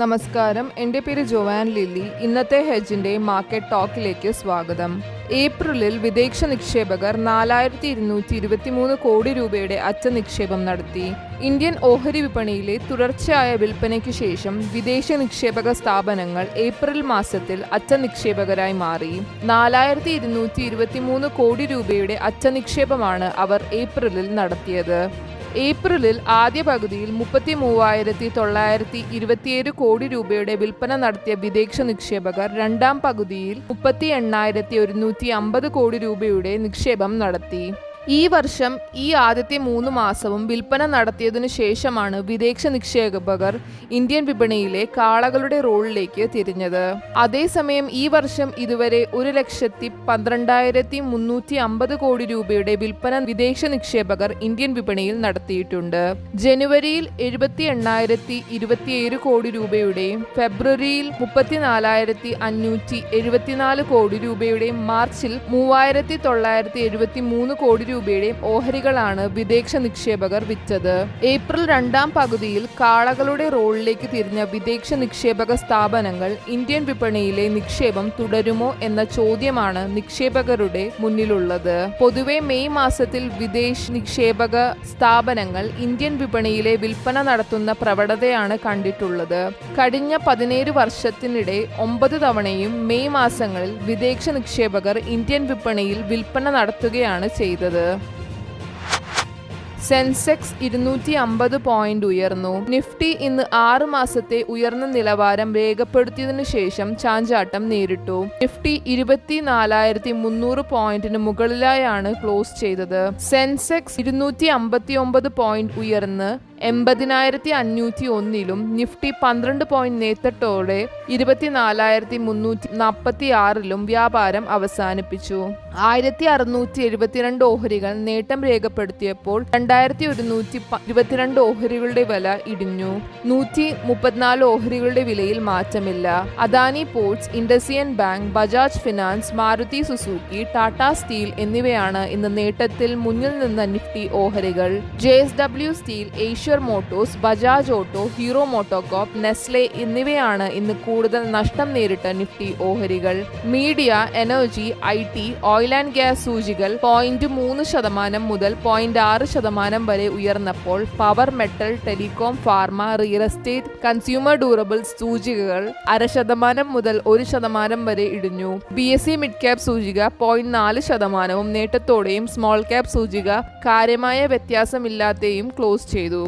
നമസ്കാരം. എന്റെ പേര് ജോവാൻ ലില്ലി. ഇന്നത്തെ ഹെഡ്ജിന്റെ മാർക്കറ്റ് ടോക്കിലേക്ക് സ്വാഗതം. ഏപ്രിലിൽ വിദേശ നിക്ഷേപകർ നാലായിരത്തി ഇരുന്നൂറ്റി ഇരുപത്തിമൂന്ന് കോടി രൂപയുടെ അച്ച നിക്ഷേപം നടത്തി. ഇന്ത്യൻ ഓഹരി വിപണിയിലെ തുടർച്ചയായ വിൽപ്പനയ്ക്ക് ശേഷം വിദേശ നിക്ഷേപക സ്ഥാപനങ്ങൾ ഏപ്രിൽ മാസത്തിൽ അച്ച നിക്ഷേപകരായി മാറി. നാലായിരത്തി ഇരുന്നൂറ്റി ഇരുപത്തിമൂന്ന് കോടി രൂപയുടെ അച്ച നിക്ഷേപമാണ് അവർ ഏപ്രിലിൽ നടത്തിയത്. ഏപ്രിലിൽ ആദ്യ പകുതിയിൽ മുപ്പത്തി മൂവായിരത്തി തൊള്ളായിരത്തി ഇരുപത്തിയേഴ് കോടി രൂപയുടെ വിൽപ്പന നടത്തിയ വിദേശ നിക്ഷേപകർ രണ്ടാം പകുതിയിൽ മുപ്പത്തി എണ്ണായിരത്തി ഒരുന്നൂറ്റി അമ്പത് കോടി രൂപയുടെ നിക്ഷേപം നടത്തി. ഈ വർഷം ഈ ആദ്യത്തെ മൂന്ന് മാസവും വിൽപ്പന നടത്തിയതിനു ശേഷമാണ് വിദേശ നിക്ഷേപകർ ഇന്ത്യൻ വിപണിയിലെ കാളകളുടെ റോളിലേക്ക് തിരിഞ്ഞത്. അതേസമയം ഈ വർഷം ഇതുവരെ ഒരു ലക്ഷത്തി പന്ത്രണ്ടായിരത്തി മുന്നൂറ്റി അമ്പത് കോടി രൂപയുടെ വിൽപ്പന വിദേശ നിക്ഷേപകർ ഇന്ത്യൻ വിപണിയിൽ നടത്തിയിട്ടുണ്ട്. ജനുവരിയിൽ എഴുപത്തി എണ്ണായിരത്തി ഇരുപത്തിയേഴ് കോടി രൂപയുടെയും ഫെബ്രുവരിയിൽ മുപ്പത്തിനാലായിരത്തി അഞ്ഞൂറ്റി എഴുപത്തിനാല് കോടി രൂപയുടെയും മാർച്ചിൽ മൂവായിരത്തി തൊള്ളായിരത്തി എഴുപത്തി മൂന്ന് കോടി രൂപയുടെയും ഓഹരികളാണ് വിദേശ നിക്ഷേപകർ വിറ്റത്. ഏപ്രിൽ രണ്ടാം പകുതിയിൽ കാളകളുടെ റോളിലേക്ക് തിരിഞ്ഞ വിദേശ നിക്ഷേപക സ്ഥാപനങ്ങൾ ഇന്ത്യൻ വിപണിയിലെ നിക്ഷേപം തുടരുമോ എന്ന ചോദ്യമാണ് നിക്ഷേപകരുടെ മുന്നിലുള്ളത്. പൊതുവെ മെയ് മാസത്തിൽ വിദേശ നിക്ഷേപക സ്ഥാപനങ്ങൾ ഇന്ത്യൻ വിപണിയിലെ വിൽപ്പന നടത്തുന്ന പ്രവണതയാണ് കണ്ടിട്ടുള്ളത്. കഴിഞ്ഞ പതിനേഴ് വർഷത്തിനിടെ ഒമ്പത് തവണയും മെയ് മാസങ്ങളിൽ വിദേശ നിക്ഷേപകർ ഇന്ത്യൻ വിപണിയിൽ വിൽപ്പന നടത്തുകയാണ് ചെയ്തത്. സെൻസെക്സ് ഇരുന്നൂറ്റി അമ്പത് പോയിന്റ് ഉയർന്നു. നിഫ്റ്റി ഇന്ന് ആറ് മാസത്തെ ഉയർന്ന നിലവാരം രേഖപ്പെടുത്തിയതിനു ശേഷം ചാഞ്ചാട്ടം നേരിട്ടു. നിഫ്റ്റി ഇരുപത്തിനാലായിരത്തി മുന്നൂറ് പോയിന്റിന് മുകളിലായാണ് ക്ലോസ് ചെയ്തത്. സെൻസെക്സ് ഇരുന്നൂറ്റി അമ്പത്തി ഒമ്പത് പോയിന്റ് ഉയർന്ന് എൺപതിനായിരത്തി അഞ്ഞൂറ്റി ഒന്നിലും നിഫ്റ്റി പന്ത്രണ്ട് പോയിന്റ് നേത്തട്ടോടെ ഇരുപത്തിനാലായിരത്തി മുന്നൂറ്റി നാൽപ്പത്തി ആറിലും വ്യാപാരം അവസാനിപ്പിച്ചു. ആയിരത്തി അറുന്നൂറ്റി എഴുപത്തിരണ്ട് ഓഹരികൾ നേട്ടം രേഖപ്പെടുത്തിയപ്പോൾ രണ്ടായിരത്തി ഒരുന്നൂറ്റി ഇരുപത്തിരണ്ട് ഓഹരികളുടെ വില ഇടിഞ്ഞു. നൂറ്റി മുപ്പത്തിനാല് ഓഹരികളുടെ വിലയിൽ മാറ്റമില്ല. Adani ports IndusInd bank Bajaj finance Maruti Suzuki Tata steel എന്നിവയാണ് ഇന്ന് നേട്ടത്തിൽ മുന്നിൽ നിന്ന നിഫ്റ്റി ഓഹരികൾ. J S W steel Eicher motors Bajaj auto Hero MotoCorp Nestle എന്നിവയാണ് ഇന്ന് കൂടുതൽ നഷ്ടം നേരിട്ട നിഫ്റ്റി ഓഹരികൾ. Media energy I T oil and gas സൂചികൾ point മൂന്ന് ശതമാനം മുതൽ പോയിന്റ് ആറ് ശതമാനം വരെ ഉയർന്നപ്പോൾ power metal telecom pharma real estate consumer durables സൂചികകൾ അര ശതമാനം മുതൽ ഒരു ശതമാനം വരെ ഇടിഞ്ഞു. B S E mid cap സൂചിക പോയിന്റ് നാല് ശതമാനവും നേട്ടത്തോടെയും സ്മോൾ ക്യാപ് സൂചിക കാര്യമായ വ്യത്യാസമില്ലാതെയും ക്ലോസ് ചെയ്തു.